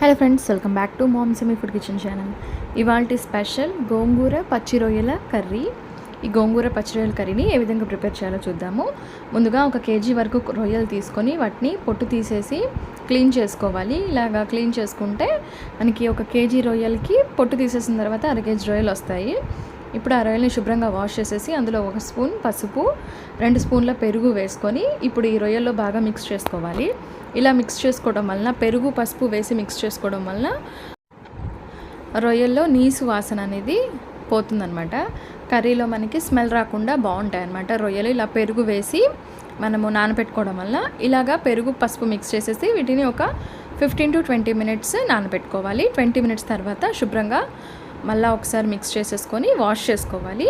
Hello friends welcome back to mom semi food kitchen channel ఇవాళ special గోంగూర పచ్చి రొయ్యల curry. ఈ గోంగూర పచ్చి రొయ్యల కర్రీని ఏ విధంగా ప్రిపేర్ చేయాలో చూద్దాము. ముందుగా ఒక కేజీ వరకు రొయ్యలు తీసుకొని వాటిని పొట్టు తీసేసి క్లీన్ చేసుకోవాలి. ఇలాగా క్లీన్ చేసుకుంటే మనకి ఒక కేజీ రొయ్యలకి పొట్టు తీసేసిన తర్వాత అర కేజీ రొయ్యలు వస్తాయి. ఇప్పుడు ఆ రొయ్యల్ని శుభ్రంగా వాష్ చేసేసి అందులో ఒక స్పూన్ పసుపు రెండు స్పూన్ల పెరుగు వేసుకొని ఇప్పుడు ఈ రొయ్యల్లో బాగా మిక్స్ చేసుకోవాలి. ఇలా మిక్స్ చేసుకోవడం వలన పెరుగు పసుపు వేసి మిక్స్ చేసుకోవడం వలన రొయ్యల్లో నీసు వాసన అనేది పోతుందన్నమాట. కర్రీలో మనకి స్మెల్ రాకుండా బాగుంటాయి అన్నమాట రొయ్యలు ఇలా పెరుగు వేసి మనము నానబెట్టుకోవడం వల్ల ఇలాగా పెరుగు పసుపు మిక్స్ చేసేసి వీటిని ఒక ఫిఫ్టీన్ టు ట్వంటీ మినిట్స్ నానబెట్టుకోవాలి ట్వంటీ మినిట్స్ తర్వాత శుభ్రంగా మళ్ళీ ఒకసారి మిక్స్ చేసేసుకొని వాష్ చేసుకోవాలి.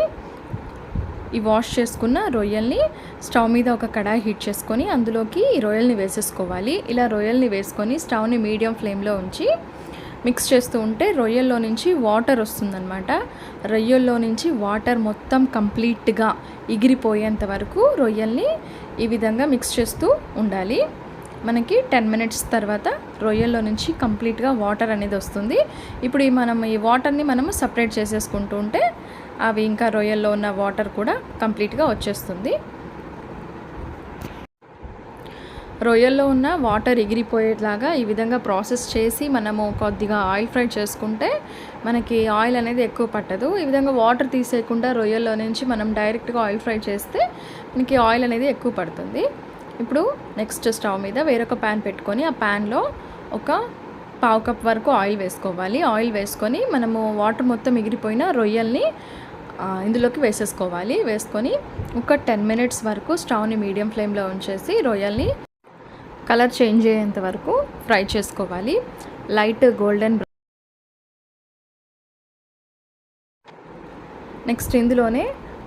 ఈ వాష్ చేసుకున్న రొయ్యల్ని స్టవ్ మీద ఒక కడాయి హీట్ చేసుకొని అందులోకి ఈ రొయ్యల్ని వేసేసుకోవాలి. ఇలా రొయ్యల్ని వేసుకొని స్టవ్ని మీడియం ఫ్లేమ్లో ఉంచి మిక్స్ చేస్తూ ఉంటే రొయ్యల్లో నుంచి వాటర్ వస్తుందన్నమాట. రొయ్యల్లో నుంచి వాటర్ మొత్తం కంప్లీట్గా ఎగిరిపోయేంత వరకు రొయ్యల్ని ఈ విధంగా మిక్స్ చేస్తూ ఉండాలి. మనకి టెన్ మినిట్స్ తర్వాత రొయ్యల్లో నుంచి కంప్లీట్గా వాటర్ అనేది వస్తుంది. ఇప్పుడు ఈ మనం ఈ వాటర్ని మనము సపరేట్ చేసేసుకుంటూ ఉంటే అవి ఇంకా రొయ్యల్లో ఉన్న వాటర్ కూడా కంప్లీట్గా వచ్చేస్తుంది. రొయ్యల్లో ఉన్న వాటర్ ఎగిరిపోయేలాగా ఈ విధంగా ప్రాసెస్ చేసి మనము కొద్దిగా ఆయిల్ ఫ్రై చేసుకుంటే మనకి ఆయిల్ అనేది ఎక్కువ పట్టదు. ఈ విధంగా వాటర్ తీసేయకుండా రొయ్యల్లో నుంచి మనం డైరెక్ట్గా ఆయిల్ ఫ్రై చేస్తే మనకి ఆయిల్ అనేది ఎక్కువ పడుతుంది. ఇప్పుడు నెక్స్ట్ స్టవ్ మీద వేరొక ప్యాన్ పెట్టుకొని ఆ ప్యాన్లో ఒక పావు కప్ వరకు ఆయిల్ వేసుకోవాలి. ఆయిల్ వేసుకొని మనము వాటర్ మొత్తం ఎగిరిపోయిన రొయ్యల్ని ఇందులోకి వేసేసుకోవాలి. వేసుకొని ఒక టెన్ మినిట్స్ వరకు స్టవ్ని మీడియం ఫ్లేమ్లో ఉంచేసి రొయ్యల్ని కలర్ చేంజ్ అయ్యేంత వరకు ఫ్రై చేసుకోవాలి. లైట్ గోల్డెన్ నెక్స్ట్ ఇందులోనే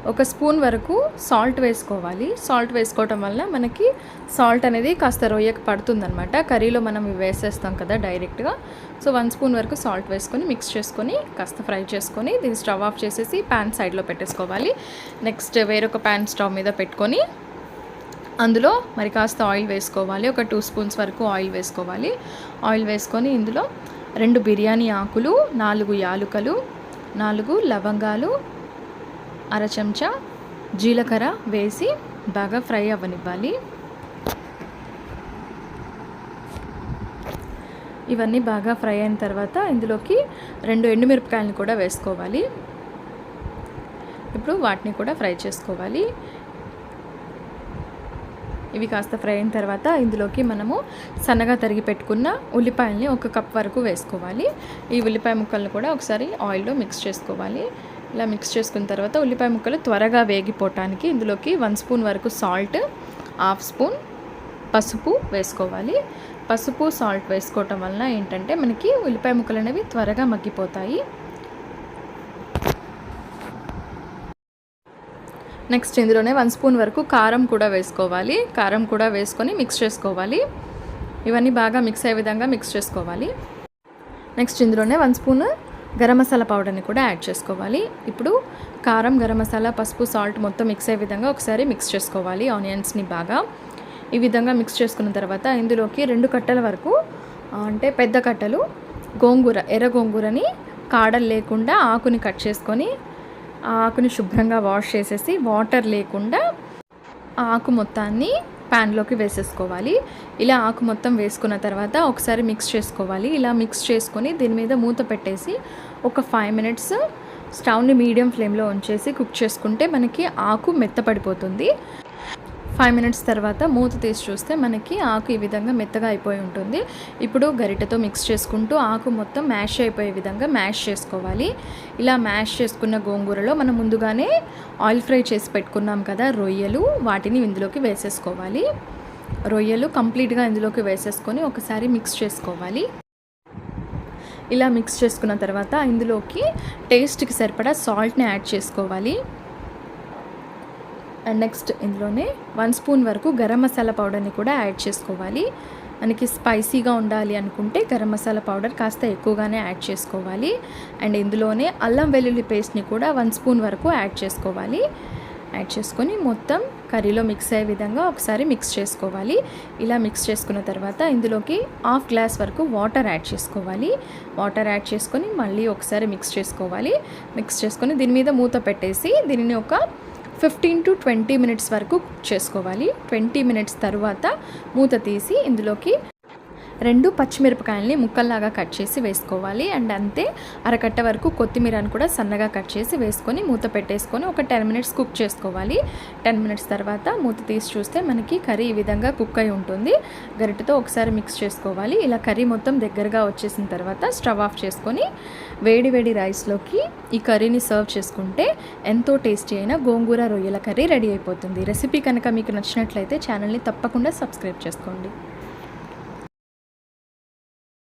ఒక స్పూన్ వరకు సాల్ట్ వేసుకోవాలి. సాల్ట్ వేసుకోవటం వల్ల మనకి సాల్ట్ అనేది కాస్త రొయ్యకు పడుతుందనమాట కర్రీలో మనం వేసేస్తాం కదా డైరెక్ట్గా. సో వన్ స్పూన్ వరకు సాల్ట్ వేసుకొని మిక్స్ చేసుకొని కాస్త ఫ్రై చేసుకొని దీన్ని స్టవ్ ఆఫ్ చేసేసి ప్యాన్ సైడ్లో పెట్టేసుకోవాలి. నెక్స్ట్ వేరొక ప్యాన్ స్టవ్ మీద పెట్టుకొని అందులో మరి కాస్త ఆయిల్ వేసుకోవాలి. ఒక టూ స్పూన్స్ వరకు ఆయిల్ వేసుకోవాలి. ఆయిల్ వేసుకొని ఇందులో రెండు బిర్యానీ ఆకులు నాలుగు యాలుకలు నాలుగు లవంగాలు అర చెంచా జీలకర్ర వేసి బాగా ఫ్రై అవ్వనివ్వాలి. ఇవన్నీ బాగా ఫ్రై అయిన తర్వాత ఇందులోకి రెండు ఎండుమిరపకాయలను కూడా వేసుకోవాలి. ఇప్పుడు వాటిని కూడా ఫ్రై చేసుకోవాలి. ఇవి కాస్త ఫ్రై అయిన తర్వాత ఇందులోకి మనము సన్నగా తరిగి పెట్టుకున్న ఉల్లిపాయల్ని ఒక కప్ వరకు వేసుకోవాలి. ఈ ఉల్లిపాయ ముక్కలను కూడా ఒకసారి ఆయిల్లో మిక్స్ చేసుకోవాలి. ఇలా మిక్స్ చేసుకున్న తర్వాత ఉల్లిపాయ ముక్కలు త్వరగా వేగిపోవటానికి ఇందులోకి వన్ స్పూన్ వరకు సాల్ట్ హాఫ్ స్పూన్ పసుపు వేసుకోవాలి. పసుపు సాల్ట్ వేసుకోవటం వలన ఏంటంటే మనకి ఉల్లిపాయ ముక్కలు అనేవి త్వరగా మగ్గిపోతాయి. నెక్స్ట్ ఇందులోనే వన్ స్పూన్ వరకు కారం కూడా వేసుకోవాలి. కారం కూడా వేసుకొని మిక్స్ చేసుకోవాలి. ఇవన్నీ బాగా మిక్స్ అయ్యే విధంగా మిక్స్ చేసుకోవాలి. నెక్స్ట్ ఇందులోనే వన్ స్పూన్ గరం మసాలా పౌడర్ని కూడా యాడ్ చేసుకోవాలి. ఇప్పుడు కారం గరం మసాలా పసుపు సాల్ట్ మొత్తం మిక్స్ అయ్యే విధంగా ఒకసారి మిక్స్ చేసుకోవాలి ఆనియన్స్ని బాగా. ఈ విధంగా మిక్స్ చేసుకున్న తర్వాత ఇందులోకి రెండు కట్టల వరకు అంటే పెద్ద కట్టలు గోంగూర ఎర్ర గోంగూరని కాడలు లేకుండా ఆకుని కట్ చేసుకొని ఆ ఆకుని శుభ్రంగా వాష్ చేసేసి వాటర్ లేకుండా ఆ ఆకు మొత్తాన్ని ప్యాన్లోకి వేసేసుకోవాలి. ఇలా ఆకు మొత్తం వేసుకున్న తర్వాత ఒకసారి మిక్స్ చేసుకోవాలి. ఇలా మిక్స్ చేసుకొని దీని మీద మూత పెట్టేసి ఒక ఫైవ్ మినిట్స్ స్టవ్ని మీడియం ఫ్లేమ్లో ఉంచేసి కుక్ చేసుకుంటే మనకి ఆకు మెత్తపడిపోతుంది. ఫైవ్ మినిట్స్ తర్వాత మూత తీసి చూస్తే మనకి ఆకు ఈ విధంగా మెత్తగా అయిపోయి ఉంటుంది. ఇప్పుడు గరిటెతో మిక్స్ చేసుకుంటూ ఆకు మొత్తం మ్యాష్ అయిపోయే విధంగా మ్యాష్ చేసుకోవాలి. ఇలా మ్యాష్ చేసుకున్న గోంగూరలో మనం ముందుగానే ఆయిల్ ఫ్రై చేసి పెట్టుకున్నాం కదా రొయ్యలు వాటిని ఇందులోకి వేసేసుకోవాలి. రొయ్యలు కంప్లీట్గా ఇందులోకి వేసేసుకొని ఒకసారి మిక్స్ చేసుకోవాలి. ఇలా మిక్స్ చేసుకున్న తర్వాత ఇందులోకి టేస్ట్కి సరిపడా సాల్ట్ని యాడ్ చేసుకోవాలి. నెక్స్ట్ ఇందులోనే వన్ స్పూన్ వరకు గరం మసాలా పౌడర్ని కూడా యాడ్ చేసుకోవాలి. మనకి స్పైసీగా ఉండాలి అనుకుంటే గరం మసాలా పౌడర్ కాస్త ఎక్కువగానే యాడ్ చేసుకోవాలి. అండ్ ఇందులోనే అల్లం వెల్లుల్లి పేస్ట్ని కూడా వన్ స్పూన్ వరకు యాడ్ చేసుకోవాలి. యాడ్ చేసుకొని మొత్తం కర్రీలో మిక్స్ అయ్యే విధంగా ఒకసారి మిక్స్ చేసుకోవాలి. ఇలా మిక్స్ చేసుకున్న తర్వాత ఇందులోకి హాఫ్ గ్లాస్ వరకు వాటర్ యాడ్ చేసుకోవాలి. వాటర్ యాడ్ చేసుకొని మళ్ళీ ఒకసారి మిక్స్ చేసుకోవాలి. మిక్స్ చేసుకొని దీని మీద మూత పెట్టేసి దీనిని ఒక ఫిఫ్టీన్ టు ట్వంటీ మినిట్స్ వరకు కుక్ చేసుకోవాలి. ట్వంటీ మినిట్స్ తర్వాత మూత తీసి ఇందులోకి రెండు పచ్చిమిరపకాయల్ని ముక్కల్లాగా కట్ చేసి వేసుకోవాలి. అండ్ అంతే అరకట్ట వరకు కొత్తిమీరని కూడా సన్నగా కట్ చేసి వేసుకొని మూత పెట్టేసుకొని ఒక టెన్ మినిట్స్ కుక్ చేసుకోవాలి. టెన్ మినిట్స్ తర్వాత మూత తీసి చూస్తే మనకి కర్రీ ఈ విధంగా కుక్ అయి ఉంటుంది. గరిటతో ఒకసారి మిక్స్ చేసుకోవాలి. ఇలా కర్రీ మొత్తం దగ్గరగా వచ్చేసిన తర్వాత స్టవ్ ఆఫ్ చేసుకొని వేడి వేడి రైస్లోకి ఈ కర్రీని సర్వ్ చేసుకుంటే ఎంతో టేస్టీ అయిన గోంగూర రొయ్యల కర్రీ రెడీ అయిపోతుంది. రెసిపీ కనుక మీకు నచ్చినట్లయితే ఛానల్ని తప్పకుండా సబ్స్క్రైబ్ చేసుకోండి.